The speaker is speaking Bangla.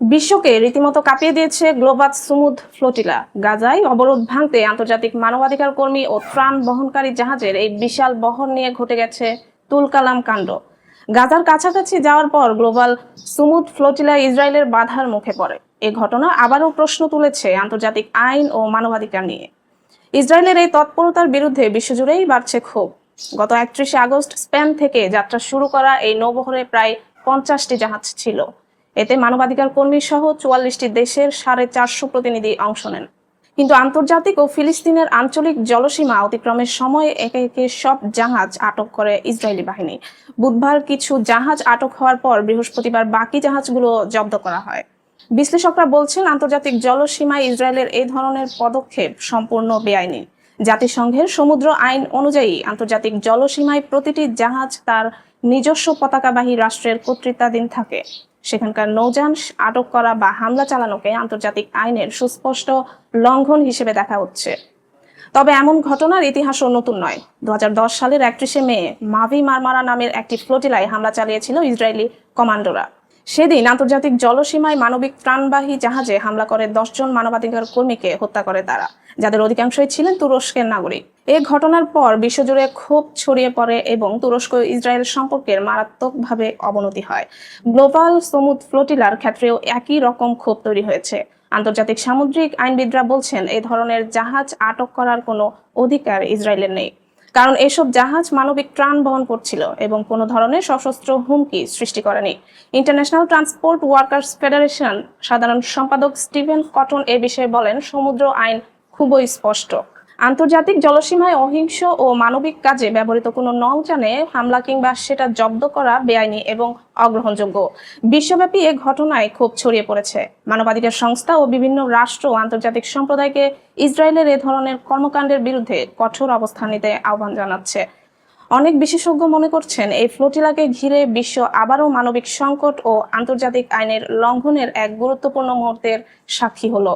বিশ্বকে রীতিমতো কাঁপিয়ে দিয়েছে গ্লোবাল সুমুদ ফ্লোটিলা। গাজায় অবরোধ ভাঙতে আন্তর্জাতিক মানবাধিকার কর্মী ও ত্রাণ বহনকারী জাহাজের এই বিশাল বহর নিয়ে ঘটে গেছে তুলকালাম কাণ্ড। গাজার কাছাকাছি যাওয়ার পর গ্লোবাল সুমুদ ফ্লোটিলা ইসরায়েলের বাধার মুখে পড়ে। এ ঘটনা আবারও প্রশ্ন তুলেছে আন্তর্জাতিক আইন ও মানবাধিকার নিয়ে। ইসরায়েলের এই তৎপরতার বিরুদ্ধে বিশ্বজুড়েই বাড়ছে ক্ষোভ। গত একত্রিশে আগস্ট স্পেন থেকে যাত্রা শুরু করা এই নৌবহরে প্রায় পঞ্চাশটি জাহাজ ছিল। এতে মানবাধিকার কর্মী সহ চুয়াল্লিশটি দেশের সাড়ে চারশো প্রতিনিধি অংশ নেন। কিন্তু আন্তর্জাতিক ও ফিলিস্তিনের আঞ্চলিক জলসীমা অতিক্রমের সময় একে একে সব জাহাজ আটক করে ইসরায়েলি বাহিনী। বুধবার কিছু জাহাজ আটক হওয়ার পর বৃহস্পতিবার বাকি জাহাজগুলো জব্দ করা হয়। বিশ্লেষকরা বলছেন, আন্তর্জাতিক জলসীমায় ইসরায়েলের এই ধরনের পদক্ষেপ সম্পূর্ণ বেআইনি। জাতিসংঘের সমুদ্র আইন অনুযায়ী আন্তর্জাতিক জলসীমায় প্রতিটি জাহাজ তার নিজস্ব পতাকাবাহী রাষ্ট্রের কর্তৃত্বাধীন থাকে। সেখানকার নৌযান আটক করা বা হামলা চালানোকে আন্তর্জাতিক আইনের সুস্পষ্ট লঙ্ঘন হিসেবে দেখা হচ্ছে। তবে এমন ঘটনার ইতিহাসও নতুন নয়। দু সালের একত্রিশে মে মাভি মারমারা নামের একটি ফ্লোটিলায় হামলা চালিয়েছিল ইসরায়েলি কমান্ডোরা। সেদিন আন্তর্জাতিক জলসীমায় মানবিক প্রাণবাহী জাহাজে হামলা করে দশজন মানবাধিকার কর্মীকে হত্যা করে তারা। যাদের অধিকাংশই ছিলেন তুরস্কের নাগরিক। এ ঘটনার পর বিশ্বজুড়ে ক্ষোভ ছড়িয়ে পড়ে এবং তুরস্ক ইসরায়েল সম্পর্কের মারাত্মকভাবে অবনতি হয়। গ্লোবাল সমুদ ফ্লোটিলার ক্ষেত্রেও একই রকম ক্ষোভ তৈরি হয়েছে। আন্তর্জাতিক সামুদ্রিক আইনবিদরা বলছেন, এ ধরনের জাহাজ আটক করার কোনো অধিকার ইসরায়েলের নেই। কারণ এসব জাহাজ মানবিক ত্রাণ বহন করছিল এবং কোনো ধরনের সশস্ত্র হুমকি সৃষ্টি করেনি। ইন্টারন্যাশনাল ট্রান্সপোর্ট ওয়ার্কার্স ফেডারেশন সাধারণ সম্পাদক স্টিভেন কটন এ বিষয়ে বলেন, সমুদ্র আইন খুবই স্পষ্ট। আন্তর্জাতিক জলসীমায় অহিংস ও মানবিক কাজে ব্যবহৃত কোনো নৌযানে হামলা কিংবা সেটা জব্দ করা বেআইনি এবং অগ্রহণযোগ্য। বিশ্বব্যাপী এ ঘটনায় ক্ষোভ ছড়িয়ে পড়েছে। মানবাধিকার সংস্থা ও বিভিন্ন রাষ্ট্র আন্তর্জাতিক সম্প্রদায়কে ইসরায়েলের এ ধরনের কর্মকাণ্ডের বিরুদ্ধে কঠোর অবস্থান নিতে আহ্বান জানাচ্ছে। অনেক বিশেষজ্ঞ মনে করছেন, এই ফ্লোটিলাকে ঘিরে বিশ্ব আবারও মানবিক সংকট ও আন্তর্জাতিক আইনের লঙ্ঘনের এক গুরুত্বপূর্ণ মুহূর্তের সাক্ষী হলো।